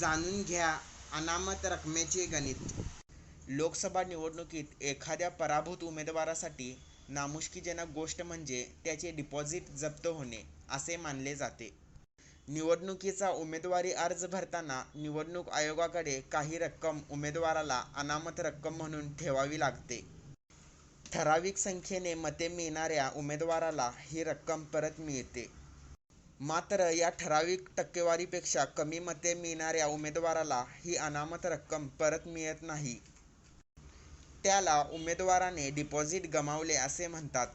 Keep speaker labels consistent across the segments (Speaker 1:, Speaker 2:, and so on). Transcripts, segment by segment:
Speaker 1: जाणून घ्या अनामत रकमेचे गणित. लोकसभा निवडणुकीत एखाद्या पराभूत उमेदवारासाठी नामुष्कीजनक गोष्ट म्हणजे त्याचे डिपॉझिट जप्त होणे असे मानले जाते. निवडणुकीचा उमेदवारी अर्ज भरताना निवडणूक आयोगाकडे काही रक्कम उमेदवाराला अनामत रक्कम म्हणून ठेवावी लागते. ठराविक संख्येने मते मिळणाऱ्या उमेदवाराला ही रक्कम परत मिळते. मात्र या ठराविक टक्केवारीपेक्षा कमी मते मिळणाऱ्या उमेदवाराला ही अनामत रक्कम परत मिळत नाही. त्याला उमेदवाराने डिपॉझिट गमावले असे म्हणतात.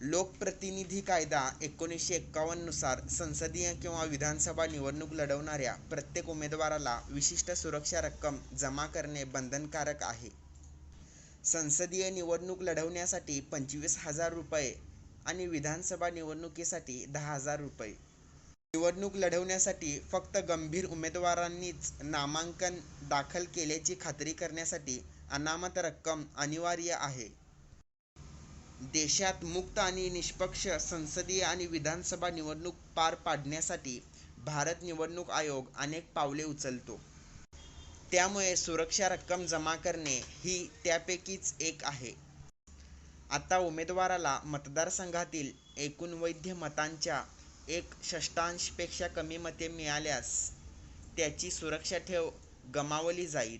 Speaker 1: लोकप्रतिनिधी कायदा एकोणीसशे एक्कावन्ननुसार संसदीय किंवा विधानसभा निवडणूक लढवणाऱ्या प्रत्येक उमेदवाराला विशिष्ट सुरक्षा रक्कम जमा करणे बंधनकारक आहे. संसदीय निवडणूक लढवण्यासाठी पंचवीस हजार रुपये आणि विधानसभा निवडणुकीसाठी दहा हजार रुपये. निवडणूक लढवण्यासाठी फक्त गंभीर उमेदवारांनीच नामांकन दाखल केल्याची खात्री करण्यासाठी अनामत रक्कम अनिवार्य आहे. देशात मुक्त आणि निष्पक्ष संसदीय आणि विधानसभा निवडणूक पार पाडण्यासाठी भारत निवडणूक आयोग अनेक पावले उचलतो. त्यामुळे सुरक्षा रक्कम जमा करणे ही त्यापैकीच एक आहे. आता उमेदवाराला मतदारसंघातील एकूण वैध मतांच्या एक षष्ठांशपेक्षा कमी मते मिळाल्यास त्याची सुरक्षा ठेव गमावली जाईल.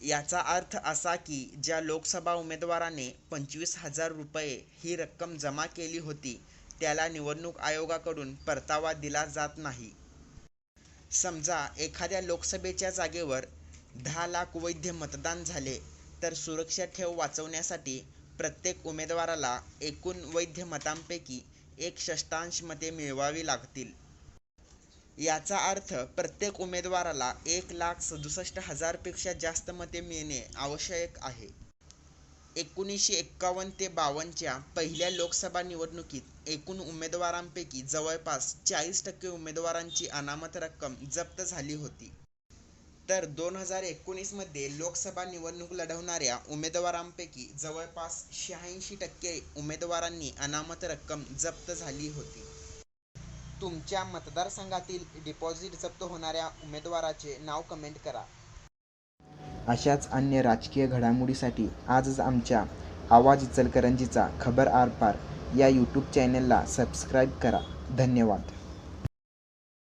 Speaker 1: याचा अर्थ असा की ज्या लोकसभा उमेदवाराने पंचवीस हजार रुपये ही रक्कम जमा केली होती त्याला निवडणूक आयोगाकडून परतावा दिला जात नाही. समजा एखाद्या लोकसभेच्या जागेवर दहा लाख वैध मतदान झाले तर सुरक्षा ठेव वाचवण्यासाठी प्रत्येक उमेदवाराला एकूण वैध मतांपैकी एक षष्ठांश मते मिळवावी लागतील. याचा अर्थ प्रत्येक उमेदवाराला एक लाख सदुसष्ट हजारपेक्षा जास्त मते मिळणे आवश्यक आहे. एकोणीसशे एक्कावन्न ते बावन्नच्या पहिल्या लोकसभा निवडणुकीत एकूण उमेदवारांपैकी जवळपास चाळीस टक्के उमेदवारांची अनामत रक्कम जप्त झाली होती. तर दोन हजार एकोणीसमध्ये लोकसभा निवडणूक लढवणाऱ्या उमेदवारांपैकी जवळपास शहाऐंशी टक्के उमेदवारांनी अनामत रक्कम जप्त झाली होती. तुमच्या मतदारसंघातील डिपॉझिट जप्त होणाऱ्या उमेदवाराचे नाव कमेंट करा.
Speaker 2: अशाच अन्य राजकीय घडामोडीसाठी आजच आमच्या आवाज इचलकरंजीचा खबर आरपार या यूट्यूब चॅनलला सबस्क्राईब करा. धन्यवाद.